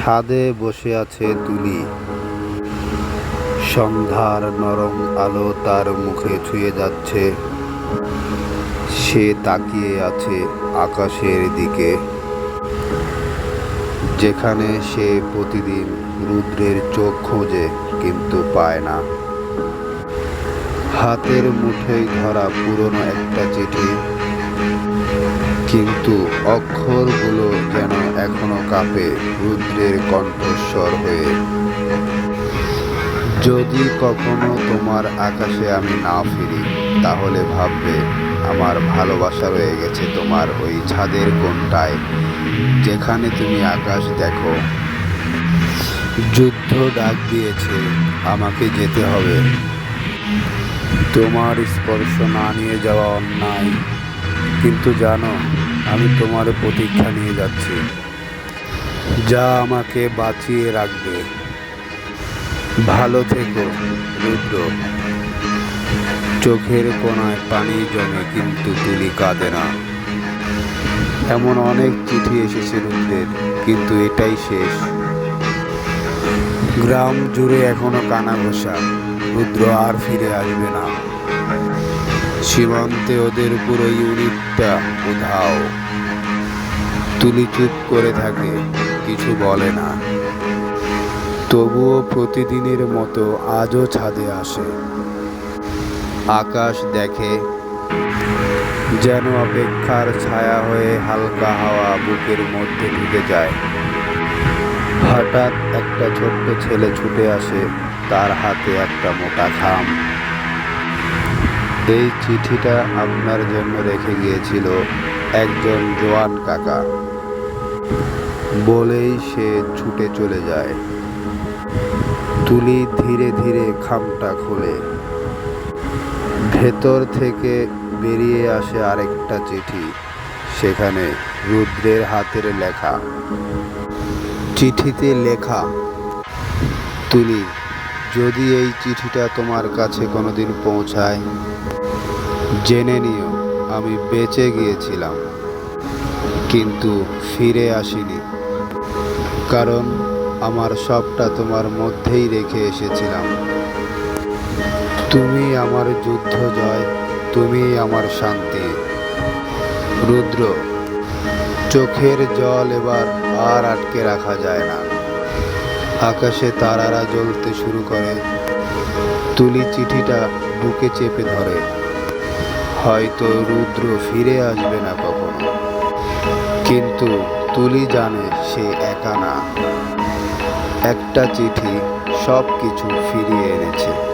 ছাদে বসে আছে তুলি। সন্ধ্যার নরম আলো তার মুখে ছুঁয়ে যাচ্ছে। সে তাকিয়ে আছে আকাশের দিকে। যেখানে সে প্রতিদিন রুদ্রের চোখ খোঁজে, কিন্তু পায় না। হাতের মুঠোয় ধরা পুরনো একটা চিঠি, কিন্তু অক্ষরগুলো যেন এখনও কাঁপে রুদ্রের কণ্ঠস্বর হয়ে। যদি কখনো তোমার আকাশে আমি না ফিরি, তাহলে ভাববে আমার ভালোবাসা রয়ে গেছে তোমার ওই ছাদের কোনটায় যেখানে তুমি আকাশ দেখো। যুদ্ধ ডাক দিয়েছে, আমাকে যেতে হবে। তোমার স্পর্শ না নিয়ে যাওয়া অন্যায়। কিন্তু জানো, আমি তোমার প্রতীক্ষা নিয়ে যাচ্ছি। যা আমাকে বাঁচিয়ে রাখবে। ভালো থেকো, রুদ্র। চোখের কোনায় পানি জমে, কিন্তু তুলি কাঁদে না। এমন অনেক চিঠি এসেছে রুদ্রের, কিন্তু এটাই শেষ। গ্রাম জুড়ে এখনও কানা ঘোষা রুদ্র আর ফিরে আসবে না। সীমান্তে ওদের পুরো ইউনিটটা উধাও। তুলি চুপ করে থাকে। কিছু বলে না। তবুও প্রতিদিনের মতো আজও ছাদে আসে। আকাশ দেখে যেন অপেক্ষার ছায়া হয়ে হালকা হাওয়া বুকের মধ্যে ঢুকে যায়। হঠাৎ একটা ছোট্ট ছেলে ছুটে আসে, তার হাতে একটা মোটা খাম। এই চিঠিটা আপনার জন্য রেখে গিয়েছিল একজন জোয়ান কাকা। বলেই সে ছুটে চলে যায়। তুলি ধীরে ধীরে খামটা খোলে। ভেতর থেকে বেরিয়ে আসে আরেকটা চিঠি, সেখানে রুদ্রের হাতের লেখা। চিঠিতে লেখা, তুলি, যদি এই চিঠিটা তোমার কাছে কোনোদিন পৌঁছায়, জেনে নিও, আমি বেঁচে গিয়েছিলাম। কিন্তু ফিরে আসিনি। কারণ আমার সবটা তোমার মধ্যেই রেখে এসেছিলাম। তুমি আমার যুদ্ধ জয়, তুমি আমার শান্তি। রুদ্র, চোখের জল এবার আর আটকে রাখা যায় না। আকাশে তারারা জ্বলতে শুরু করে। তুলি চিঠিটা বুকে চেপে ধরে। হয়তো রুদ্র ফিরে আসবে না কখনো। কিন্তু তুলি জানে সে একা না। একটা চিঠি সব কিছু ফিরিয়ে এনেছে।